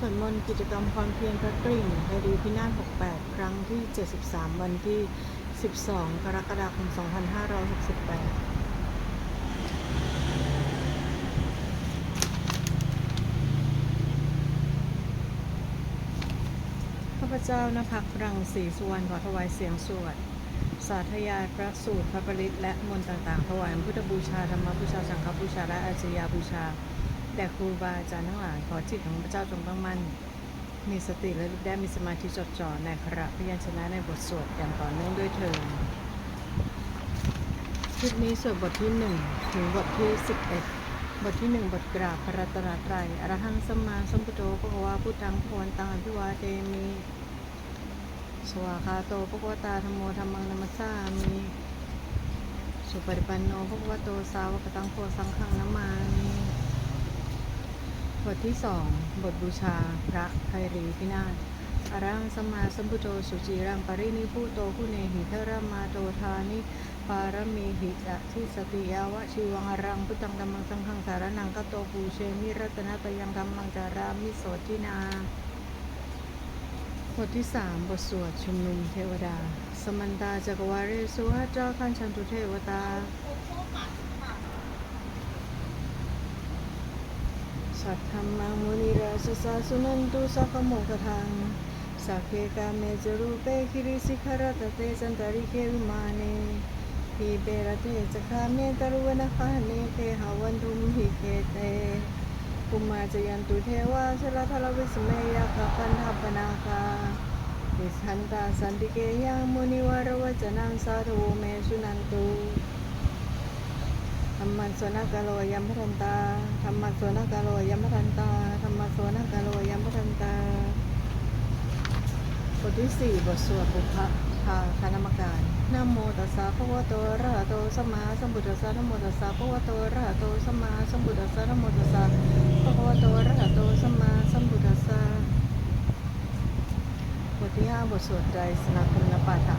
สวดมนต์กิจกรรมความเพียรพระกริ่งไทยดีพินาศ68 ครั้งที่ 73 วันที่ 12 กรกฎาคม 2568ข้าพเจ้านภักรังสีสุวรรณขอถวายเสียงสวด สาธยายพระสูตรพระปริตและมนต์ต่างๆ ถวายพุทธบูชา ธรรมบูชา สังฆบูชา และอาจยาบูชา แด่ครูบาอาจารย์ทั้งหลายขอจิตของพระเจ้าจงตั้งมั่น มีสติและลึกได้มีสมาธิจดจ่อในขณะพยัญชนะในบทสวดอย่างต่อเนื่องด้วยเถิดคลิปนี้สวดบทที่ 1 ถึงบทที่ 11 บทที่ 1 บทกราบพระรัตนตรัยอรหังสัมมาสัมพุทโธพระวาพุทธังพวนตังอภิวาเทมิสวากขาโตภควตาธรรมโมธรรมังนัมสสามิสุปฏิปันโนภควโตสาวกตังโฆสังฆังนามามิ บทที่สองบทบูชา พระไพรีพินาศอรังสมาสัมพุโธสุจีรังปรินิพุโตผู้เนหิเทรมาโตทานิปารมีหิจะทิสติยาวะชีวังอรังพุทธังธรรมังสังฆังสารนังกโตปูเชมิรัตนะตยังธรรมังจารามิโสทินาบทที่3บทสวดชุมนุมเทวดา สมันตาจักวาเรสุหัจจาคันชันตุเทวตา สัทธรรมังมุนิราชสาสุนันตุสัพโมกทังสักเคกาเมจรูเปคิริสิขารตเตจันตาริเควิมาเนทีเบรเตจคาเมตรุวนะคาเนเทหาวันทุมหิเคเตปุมาจยันตุเทวาชลทลวิสเมยาคาคันทปนาคาวิสันตาสันติเกยังมุนิวารวจนังสาธุเมสุนันตุ ธรรมัสสวนกาโลยัมพทันตาธรรมัสสวนกาโลยัมพทันตาธรรมัสสวนกาโลยัมพทันตา บทที่สี่บทสวดปุพพะทาคณมการนโมตัสสะภะคะวะโตอะระหะโตสัมมาสัมพุทธัสสะนโมตัสสะภะคะวะโตอะระหะโตสัมมาสัมพุทธัสสะนโมตัสสะภะคะวะโตอะระหะโตสัมมาสัมพุทธัสสะบทที่ห้าบทสวดใจสนาคุณปาฐะ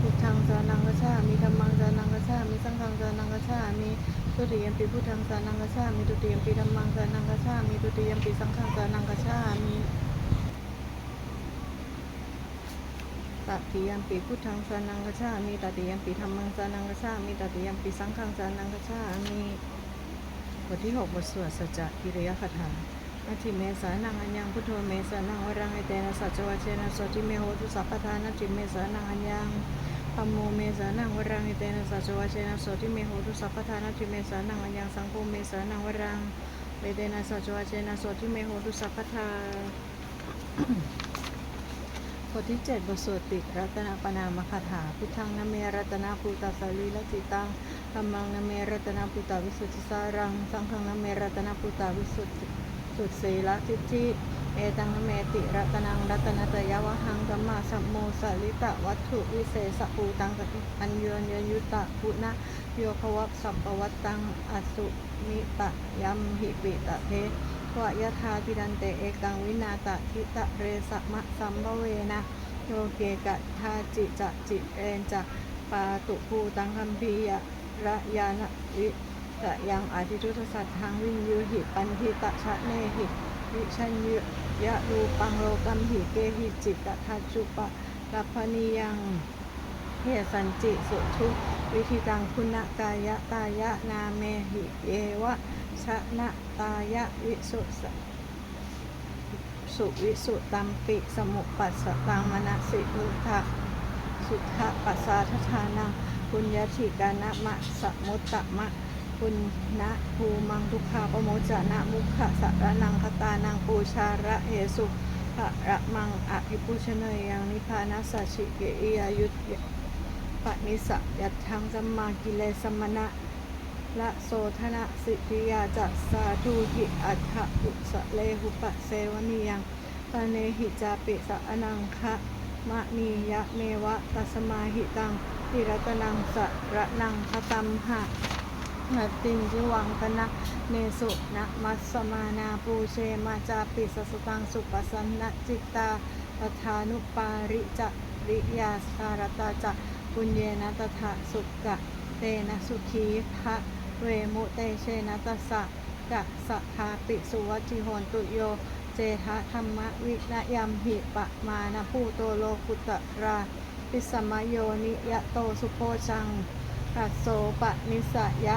พุทธังสานังกัจฉามิธัมมังสานังกัจฉามิสังฆังสานังกัจฉามิ ตุติยมปิพุทธังสานังกัจฉามิตุติยมปิธัมมังสานังกัจฉามิตุติยมปิสังฆังสานังกัจฉามิตติยมปิพุทธังสานังกัจฉามิตติยมปิธัมมังสานังกัจฉามิตติยมปิสังฆังสานังกัจฉามิบทที่หกบทสวดสัจจะกิริยคถานาทิเมสานังอัญญังพุทโธเมสานังวรังไอเตนะสัจจวัชเชนะโสติเมโหตุสัพพทานาทิเมสานังอัญญัง ธัมโมเมสานังวรังอิเตนะสัจวัชเชนะโสติเมโหตุสัพพทานาทิเมสานังอัญญังสังโฆเมสานังวรังเวเตนะสัจวัชเชนะโสติเมโหตุสัพพทาบทที่เจ็ดบทสวดติรัตนปนามคาถา พุทธังนเมรัตนาภูตาสาลีละจิตังธรรมังนเมรัตนาภูตาวิสุทธิสารัง สังฆังนเมรัตนาภูตาวิสุทธิสุดสีละทิฏฐิ เอตังเมติรัตนังรัตนตยวะหังกัมมาสัมโมสลิตะวัตถุวิเศษภูตังกติอัญโยนยยุตะพุนะโยภวัสัมปวัตตังอสุมิตะยัมหิปิตะเทวะยธาทิดันเตเอกังวินาตะทิตะเรสมะสัมภเวนะโยเกกะทาจิจะจิเรนจะปาตุภูตังคัมพียะระยานะวิระยังอาทิทุตสัตทังวินยูหิปันทิตะชะเนหิ วิชัญยุยะรูปังโลกัมหิเกหิจิตะทัจุปะกัพนิยังเฮสันจิสุทุวิธิตังคุณกายะตายะนาเมหิเยวะชะนะตายะวิสุสสุวิสุตัมปิสมุปัสสตังมณสิมุทะสุทธปัสสาทธานังปุญญาธิกานะมะสมุตตะมะ ปุณนะภูมังทุกขาปโมจนะมุขะสะระนังคตานังปูชาระเหสุภะระมังอภิปุชเนยยังนิพานัสสชิเกอิยายุตปณิสะยัตถังสัมมากิเลสมณะละโสธนะสิทธิยาจัสสาธุหิอัฏฐอุสะเลหุปะเสวนียังปเนหิจาปิสะอนังคะมะนียะเมวะตัสมาหิตังติรตนังสะระนังคตัมหะ นตินจิวังกนะเนสุนะมัสมานาปูเชมาจาปิสสตังสุปสันนจิตตาตถานุปาริจริยาสารตาจะปุญเยนะตถะสุกะเตนะสุขีภะเวมุเตเชนะตสสะกะสะทาปิสุวัจิโหนตุโย เจทะธรรมวินยัมหิปะมานะภูโตโลกุตราปิสมโยนิยะโตสุโพชังกัสโสปะนิสยะ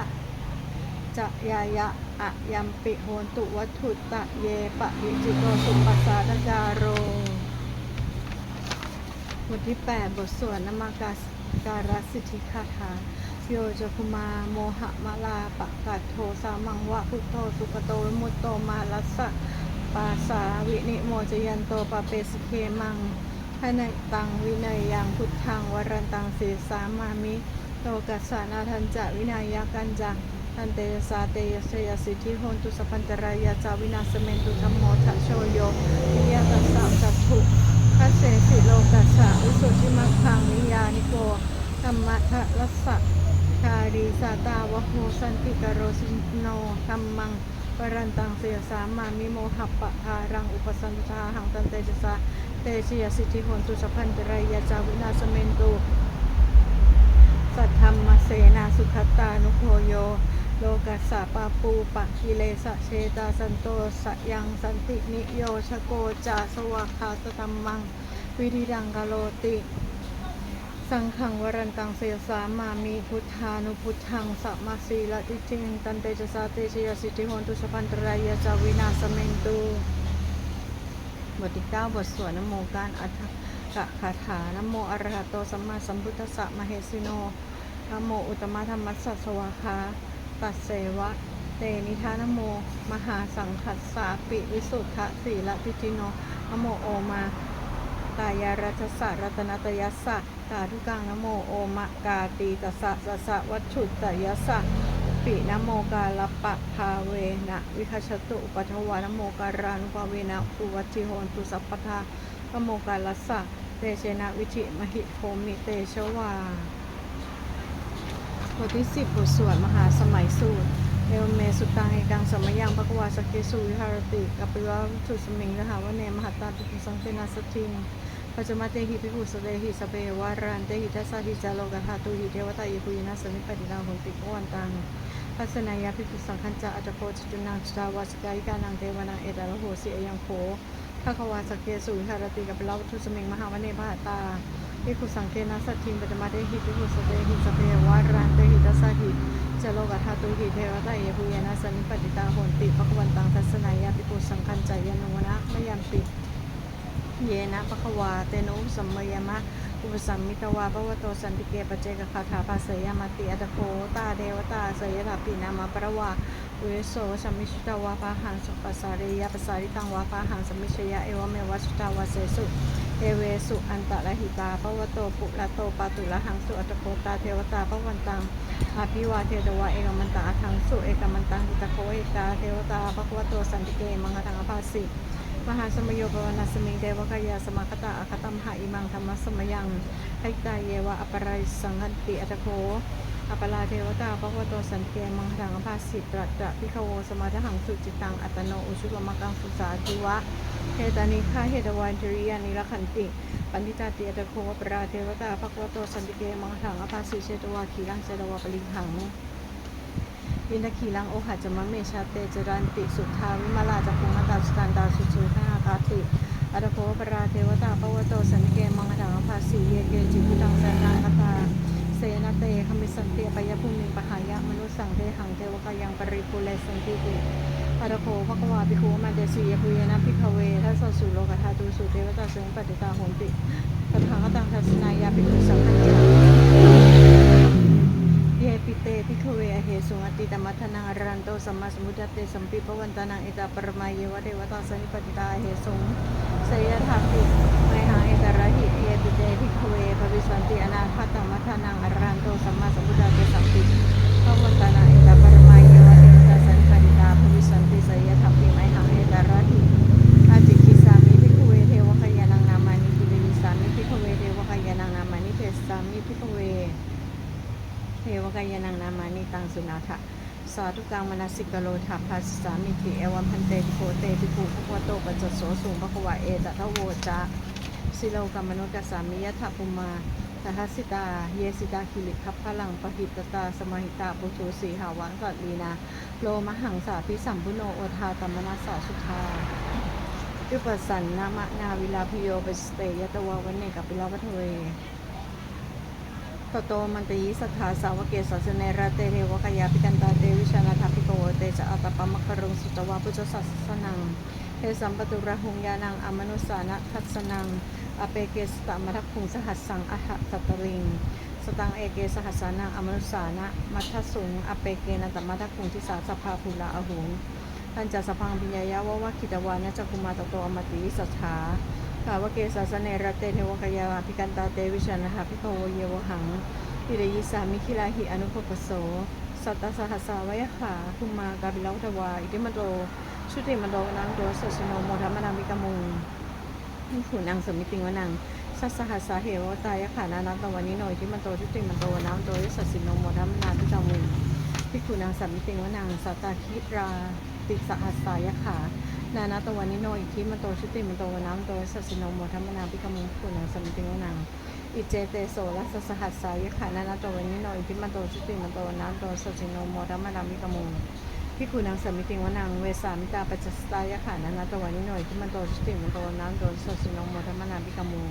จะยายะอะยัมปิโหนตุวัตถุตะเยปะวิจิโตสุปัสสาดจารโร บทที่ 8 บทสวดนมากาสการสิทธิคาถาโยจคุมาโมหะมะลาปะกัดโทสามังวะพุทโธสุปโตวิมุตโตมาลัสสะปาสาวินิโมจยันโตปะเปสเคมังภายในตังวินัยยังพุทธังวรันตังเสสามามิโตกัสสานาทันจะวินัยกันจัง ทันเตสาเตยสยสิทธิโหนตุสปันตรายาจาวินาสเมนตุธรรมโมทะโชโยวิยาตัสสะจัตถุพระเสสิโลกัสสะวิสุทธิมังคังนิยานิโกธรรมะทะรัสสะคารีสาตาวะโหสันติกโรสิโนธรรมังปรันตังเสียสามามิโมหัปปะทารังอุปสันทาหังตันเตจสะเตชยสิทธิโหนตุสพพันตรายาจาวินาสเมนตุสัทธรรมเสนาสุขตตานุโคโย โลกัสสะปาปูปะกิเลสะเชตาสันโตสะยังสันตินิโยชโกจาสวากขาสตัมมัง วิริดังกาโลติ สังขังวรันตังเสยสามามีพุทธานุพุทธังสัมมาสีละติจิงตันเตจสาเตชยสิทธิโหนตุสปันตรายาจาวินาสเมนตุบทที่เก้าบทสวดนโมการอัฏฐกะคาถานโมอรหะโตสัมมาสัมพุทธัสสะมเหสิโนนโมอุตตมะธรรมัสสะสวาคา ตัสเสวะ เตนิทานโม มหาสังคัสสาปิวิสุทธะสีละพิจิโนนโมโอมากายารัชสะรัตนตยัสสะกาทุกังนโมโอมะกาตีตสสะสะวัชชุตตยัสสะปินโมกาลปะภาเวนะวิคัชตุอุปัทวานโมการานุภาเวนะอุวัชิโหนตุสัพพทานโมกาลัสสะเตเชนะวิชิมหิโภมิเตชวา บทที่สิบบทสวดมหาสมัยสูตรเอวเมสุตังเอกังสมัยยังปะกวาสกเกสุวิหารติกัปปิวะทุสมิงนะหาวะเนมหัตตาปิสังเทนัสสทิงปัจจมาเตหิปิปุสเตหิสเปวารันเตหิทัสสะหิจาโลกธาตุหิเทวตาเยปุยนัสสมิปติลาหุติกวันตังปัสนายาปิปุสังคัญจะอัจโพจจุนังจตาวาสกายิกานังเทวนังเอตาลโหสิเอยังโคภะคะวาสกเกสุวิหารติกัปปิลาทุสมิงมหาวเนมหัตตา ภิกขุสังเกนะสัตถิงปัจมาเตหิภิกขุสเตหิสเปวารันเตหิตัสสหิจโลกัทาตุหิเทวตาเยภูยนะสันนิปติตาโหนติปะกวันตังทัสนายาภิกขุสังคัญจายานุวนะมยัมปิเยนะปะควาเตนุสัมมยมะอุปสัมมิตวาภวโตสันติเกปเจกคาถาภาเสยมติอัตโคตาเดวตาเสยถาปินามะปรวาเวโสสัมมิชุตวาปาหังสุปัสสาริยปัสสาริตังวาปาหังสัมมิชยะเอวเมวัชตาวาเสสุ เอเวสุอันตะละหิตาปวโตปุระโตปาตุละหังสุอัตโกตาเทวตาปวันตังอาภิวาเทตวะเอกมันตาทังสุเอกมันตังหิตโกเอกาเทวตาปะวโตสันติเกมังคทังอภาสิมหาสมโยปวนาสมิงเดวกายาสมคตาอคตัมหาอิมังธรรมสมยังไอตาเยวะอปราสังคันติอัตโค อปลาเทวตาปะวโตสันติเกมังคังอภาสิตรัตะพิขโวสมาทหังสุจิตังอัตโนอุชุกมกังสุสาจิวะเฮตานิฆาเหตวันจริยานิรขันติปันติตาเตียตะโควปราเทวตาภควโตสันติเกมังถังอภาสิเชตวาขีรังเจตวาปลิงหังยินทขีลังโอหัจมะเมชาเตจรันติสุทธาวิมาลาจักขุมตาสุตันดาสุสุทนาคาติอัตโควปราเทวตาภควโตสันติเกมังถังอภาสิเยเกจิพุตังสนาคตาเสนเตค มิสันเตปยภูมิปหายะมนุสังเทหังเทวกายังปริปุเลสันติติอรโคภควาภิกขุมาเดสียภูยนะพิกเวทัสสุโลกธาตุสุเทวตาเสงปฏิตาโหติตถาคตังทัสนายาภิกขุสังฆัญจาเยปิเตภิกเวอเหสุงอติตมัทนังอรันโตสัมมาสมุทเตสัมปิปวันตานังอิตาปรมายวะเทวตาสันนิปติตาเหสุงเสยถาปิ ไมหังเอตระหิเยปิเตภิกขเวภวิสันติอนาคตมัทนังอรันโตสัมมาสมุทธเตสัมปิปวันตานังอิตาปรมาเยวะเทวตาสันปติตาภวิสันติสยถาปิไมหังเอตาระหิอาจิกิสามิพิกเวเทวคยานังนามานิกิริสามิพิกเวเทวคยานังนามานิเทสามิพิกเวเทวคายานังนามานิตังสุนาทะสาธุกังมนัสิกโลทัพพัสสามิติเอวัมพันเตติโคเตติภูภควโตปัจจโสสูงภควาเอตทะโวจะ สิโลกัมมนุกัสสามิยะถะปุมาทหัสสิตา เยสิตาคิลิคัพพลังปหิตตา สมหิตาปุถุสีหาวังสัตลีนา โลมหังสาพิสัมพุโนโอทาตัมมนัสาสุทายุปสันนามะนาวิลาพิโยเปสเตยตวาวันเนกับปิลาวัทเวตโตมันตยีสัทธาสาวกเกสัสเนระเตเทวกยาปิกันตาเตวิชานาทาปิโกเตจะอัตปะมะครงสุตวาพุทธสัสสนังเทสัมปตุระหุงยานังอมนุสานะทัสสนัง อเปเกสตมทักคุงสหัสสังอหะสัตตริง สตังเอเกสหัสานังอมนุสานะ มัทสุงอเปเกนันตมัทคุงทิสาสภาภูลาอหุงทันจะสพังปิญญายาววะคิตวานะจักคุมาตโตอมติสัทธาภาวเกสาสเนรเตเทวกยาภิกันตาเตวิชันหะพิโพเยวหังอิริยิสามิคิลาหิอนุปปโสสัตตสหัสสาวยขาคุมากาบิลาวทวาอิติมโตชุติมโตนังโดสัสโนโมธรรมนามิกามุง นิขุนังสมิติงวนังสัสหัสสาเหวตายขานานัตตวันนิโนอิติมโตชุติมันโตนังโดสัสสิโนโมธรรมนามิกามุงพิกุนางสมิติงวนางสัตตาคิราติสหัสสายขานานาตวันนิโนอิทิมันโตชุติมันโตวน้ำโตสัสสิโนโมทัมมนาปิกมุงกุนางสมิติงวนางอิเจเตโสรัสสหัสสายขานานาตวันนิโนอิทิมันโตชุติมันโตวน้ำโตสัสสิโนโมทัมมนาปิกมุง พิกุนางสมิติงวนางเวสามิตาปัจจสตายะขานานาตวันนิโนอิทิมโตชุติมันโตน้ำโตสัสสิโนโมทัมมนาปิกามุง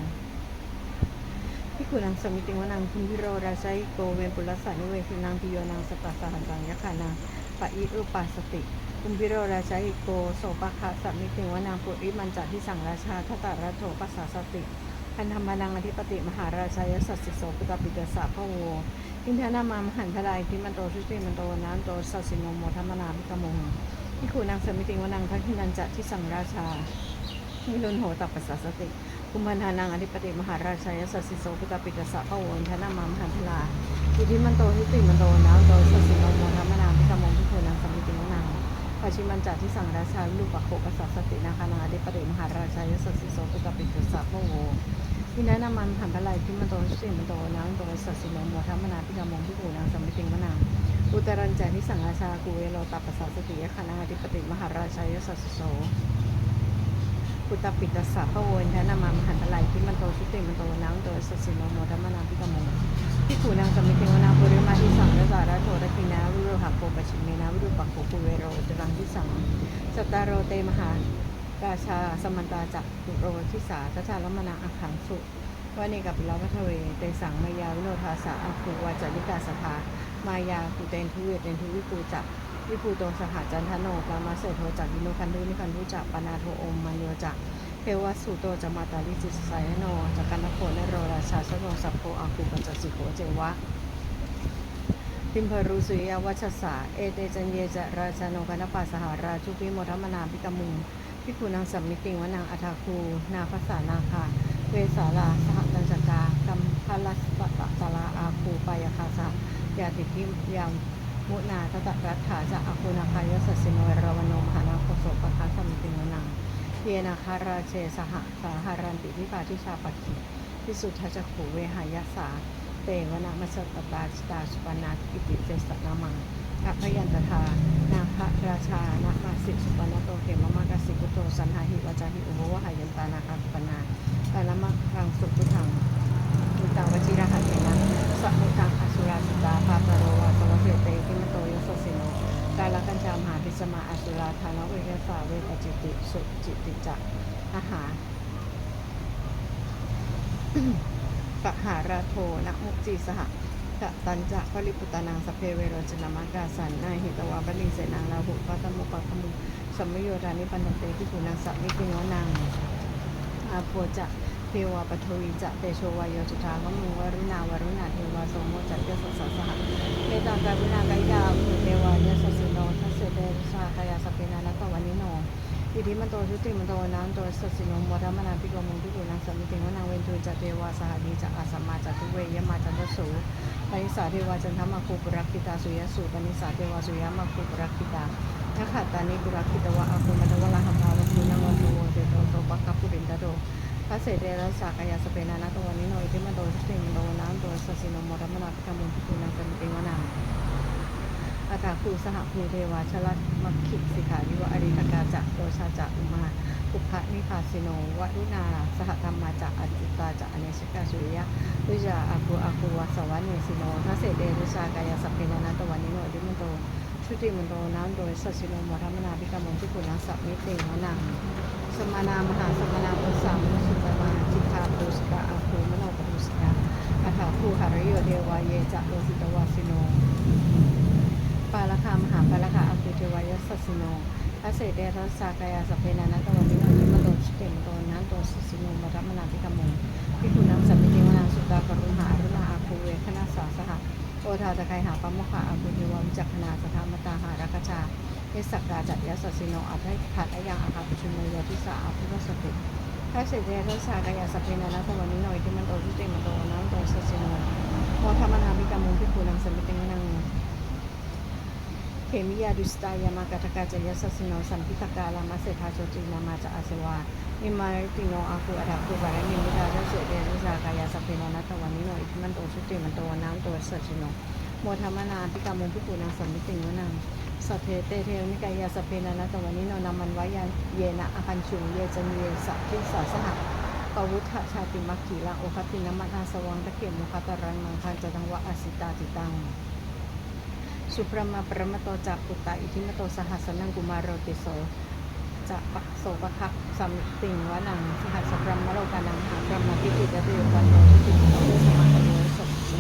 พิกุนังสมิติงวนังคุณพิโรราชัยโกเวปุลสานิเวสินังพิโยนังสตัสสหันตังยะขานังปะอิอุปัสสติคุณพิโรราชัยโกโสปะคะสมิติงวนังปุริมันจัดที่สังราชาทตาราโถปัสสาสติ พันธรรมนังอธิปติมหาราชายสัสสิโสปุตตปิเดสะพะโวอินทนามามหันทลายทิมันโตชุติมันโตน้ำโตสัสสิโนโมธรรมนาภิกมงพิกุนังสมิติวนังทักขินันจัดที่สังราชาวิรุณโหตัปปัสสสติกุมพันธานังอธิปติมหาราชายสัสสิโสพุตตปิกสะพะโวนทนามามหันทลาอิทิมันโตทิติมันโตนะโตสัสสิโนโมธรรมนามพิกมงพิโพนังสมิติ ปัจฉิมันจัดที่สังราชาลูกปะโคกษัตริย์สตินาคานังอธิปติมหาราชายสัสสิโสพุปิกสะพะโวทินานามันหันทลายทิมันโตทิมันโตนะโตสัสสิโนโมธรรมนาพิกมงพิโพนังสัมมิติมนังอุตรัญจัที่สังราชากูเวโลตัปปัสสะสติยะคานังอธิปติมหาราชายสัสสิโสพุตตปิตสสะพระโวนทนามามหันตไลทิมันโตชุติมันโตนังโดยสัสสิโนโมธรรมนาพิกมงพิขูนางสมิติาระโทรกินาวิโรหะโปปชิเมนาวิรูปักโขปุเวโรจรังทิสังสตตารโรเตมหาราชาสมันตาจักตุโรทิสาทชาลมนาอักขังสุวานิกับปิลาวัทเวเตสังมายาวิโนทาสาอัคูวาจาริกาสภามายาภูเตนทุเวเตนทุวิปูจักวิภูโตสหจันทโนปามาเสโทจักวิโนคันดุนิคันดุจักปนาโทโอมมันโยจักเทวสุโตจะมาตาลิจิสไซโนจักกันโคและโรราชาชโนสัพโพอาคูปัจจสิโกเจวะ พิมพรุสุยาวัชสา เอเตจันเยจะราชาโนกนปัสหาราชุปิโมทมมนาพิกมุงพิคุนางสัมมิติงวนางอัฐาคู นาภาษานาคา เวสาลา สหตัญจกากัมพลัสปะตะสาลาอาคูปายคาสายาติทิมยามมุนาตตะรัตถาจะอาคุนาคายสัสสิโนเอราวโนมหานาโคโสปะคะสัมมิติงวนังเยนาคาราเชสหสาหารันติวิปาทิชาปักขิพิสุทธจักขูเวหายสา เตวนามัสตตาชตาสุปนาอิติเจสนามังอภยันตทานาคราชานามาสิสุปนาโตเขมมากสิกุโตสันหาหิวจาหิอุโภวหายันตานาคาสุปนาปานามะครังสุพุทังมุตังวชิระหัตเถนะสัมมุตังอสุราสิตาปาปโรวาสวะเสเตกิมโตยสสิโนกาลกันจามหาพิสมาอสุราธานเวเกสาเวปจิติสุจิติจักอาหาร ปหาราโทนะมุจีสหกะตันจะปริปุตานังสเพเวโรจนามากาสันนาหิตวาบลิงเสนังลาหุปัตมุปะคมุสัมมโยรานิปันเตที่ปุนังสัมมิติโนนังอาโพจะเทวาปทวีจะเตโชวายโยจุธาขมุวรุณาวรุณาเทวาโสมโมจัตยสัสสะสหเมตังกาวินากายาเทวายสสิโนทัสเสเตชากายาสเปนานัตวันิโน อิทิมันโตชุติมันโตนังโตสัสสิโนมวรมนาภิกมุงพิกุนังสมิติวนังเวนตุจัตเทวาสหดีจะอาสมาจัตุเวยมาจันทสูปนิสาเทวาจันทมาคูปรักขิตาสุยสุปนิสาเทวาสุยมาคูปรักขิตานักขัตตานิปุรักขิตวะอาคุมัตวะลาหภาวะคุนังวัตโตเตโตโตปักขปุรินตโตพระเสดเดรสากายาสเปนานาตวันนิโนอิทิมันโตสติมันโตน้ำโตสัสสิโนมรมนาพิกามุนพิกุนังสันติวนาอาตาคูสหภูเทวาชลัตมัคคิสิขาวิวะอริตกาจะโตชาจะอุมา ปุพะนิพาสิโนวะรุนาสหธรรมาจะอจิตตาจะอเนชิกาสุริยะวิจาอาคูอาคูวัสวะเนสิโนพระเสดเดรสากายาสเปนานาตวันนิโนอิทิมันโตชุติมันโตน้ำโดยสัสสิโนมรมนาพิกามุนพิกุนังสัมมิติวนังสมานามหาสมนาปุสามสุตมาจิตาปุสกะอาภูมโนปุสกะอัฏฐาภูหารโยเดวายเยจะโลสิตวาสิโนปาลคามหาปาลคาอาภูเทวายสัสสิโนอาเสเดรัสสากายาสพเพนานัตวันนิโน จิมโตชิเกมโตนันโตสัสสิโนมรัมนาธิกมงพิคุนังสัมมิติมนังสุตากรุณาอรุณาอาภูเวคณาสาสหะโอทาตะไคหาปมคะอาภูเทวาวิจักขณาสถามตาหารักชาเอสักกาจัตยสัสิโนอัตถิขัดอยังอาคาปุชุโนยทิสาอาภูวสติพระเสด็จพระสากายาสพเพนานัตวันนิโนจิมันโตชิเกมโตนันโตสัสิโนโมทมนาภิกมงพิคุนังสัมมิติมนังเขมิยาดุสตายามากาตกาจยสัสสิโนสัมพิตกาลามาเสธาโชจินามาจะอาเสวา ติโนอาคูอาดาคูบารนิมิตาเรเสเดรุสากายาสเพโนนัตวันนิโนอิทิมันโตชุติมันโตน้ำโตสัจจิโนโมธรรมนาพิกามุพิปูนังสัมมิติวนังสัพเพเตเทวนิกายาสเพนานัตวันนิโนนามันวายานเยนะอคันชุงเยจันเยสัพพิสาสหะปวุฒชาติมัคคีลังโอคตินมัตนาสวังตะเกียมุขตรังมังคันจตังวะอสิตาติตังสุปรมาปรมโตจักปุตตะอิทิมโตสหัสนังกุมารโรติโส จะปะโสปะคะสัมติงวะนังสหัสพรหมโลกานังหาพรหมทิติจติโยกันโนทิติโตเวสมังโยสัพสิ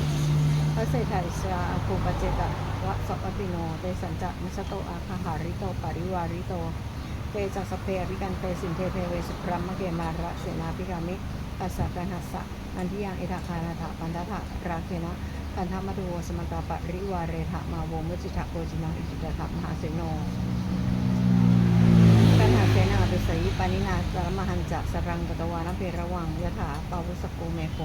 พระเศรษฐาอิสราอาภูปเจตะวะสัพปิโนเตสัญจะมัสโตอาคาหาริโตปาริวาริโตเตจัสเพริกันเตสินเทเทเวสุพรหมเกมาระเสนาภิกามิปัสสะกันหัสสะอันที่ยังอิทาคานาถาปันทะราเคนะกันธรรมดูสมตาปริวาเรทะมาโวมุจิตะโกจินังอิจิตะมหาเสโนนหาเสยิปานินาสารมหันจะสรังกตวานเพระวังยถาปาวุสโกเมโค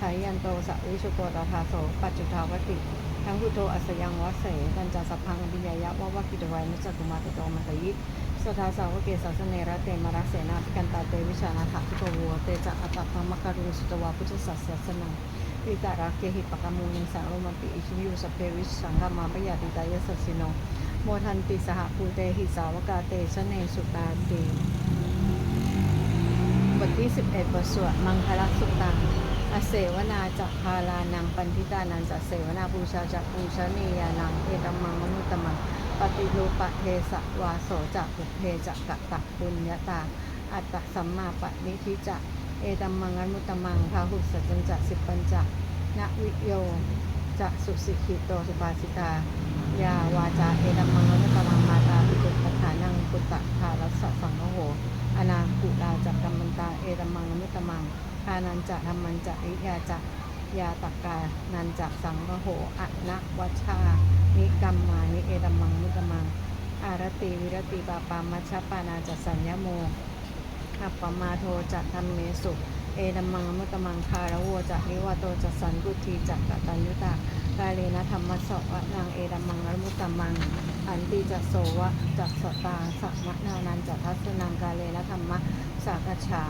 ทายันโตสะวิชุโกตาทาโสปัจจุทาวติทั้งพุโธอัสยังวะเสกันจาสพังอภิญญายะวะวะกิตวัยมุจจกุมาตโตมัตยิสทาสาวเกสัสเนระเตมระเสนาภิกันตาเตวิชานาถพิโกวัวเตจะอัตตะมะการุสุตวาพุทธสัสสนังวิตาราเคหิปะกามุนิสังโลมปิอิชิยุสเพวิสังฆมาปยาติตายสัสสิโน โมทันติสหภูเตหิสาวกาเตชะเนสุตาเตบทที่ 11 บทสวดมังคลสุตังอเสวนาจักพาลานังปันทิตานันจะเสวนาบูชาจักบูชาเนียานังเอตัมมังมนุตตมังปฏิรูปะเทสะวาโสจักปุเพจักกะตะปุญญาตา อัตตสัมมาปะนิทิจะเอตัมมังอันมุตตมังพาหุสัจจัญจะสิปัญจะนวิโยจะสุสิกิโตสุปาสิตา ยาวาจาเอตัมมังอันมุตตมังมาตาปิจุปทานังปุตตะทารัสสะสังโหอนาคุลาจักกัมมันตาเอตัมมังมุตตมังทานันจะธรรมันจะริยาจะยาตกานันจะสังโหอะนะวัชา นิกัมมานิเอตัมมังมุตตมัง อารติวิรติปาปามัชฌปานาจัสสัญญโมอัปปมาโทจัตธรรมเมสุ เอดัมมังมุตตมังคารโวจันิวโตจัสันกุทีจักกตัญยุตา กาเลนะธรรมะสวะนางเอดัมมังอมุตตมัง อันติจัสโสวะจักสตาสัมมนานันจัทัสนังกาเลนะธรรมะสากฉา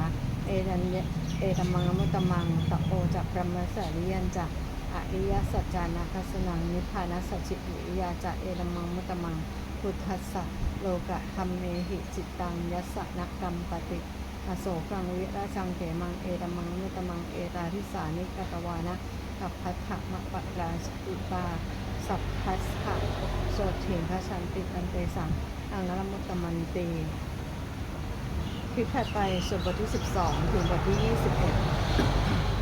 เอดันเยเอดัมมังมุตตมังตะโอจักพระมสริยันจักอริยสัจจานาคัสนังนิพพานัสสจิวิยาจะเอดัมมังมุตตมังพุทธัสสะโลกะธรรมเมหิจิตตังยัสสะนกรรมปติอโศกังวิราชังเขมังเอตมังนุตมังเอตาทิสานิกตวานะ กับพัทธมะปะราสุปา สัพพัสขะโสเถนพระชันติกันเตสังอังนรมุตตมันตีคลิปถัดไปส่วนบทที่ 12 ถึงบทที่ 21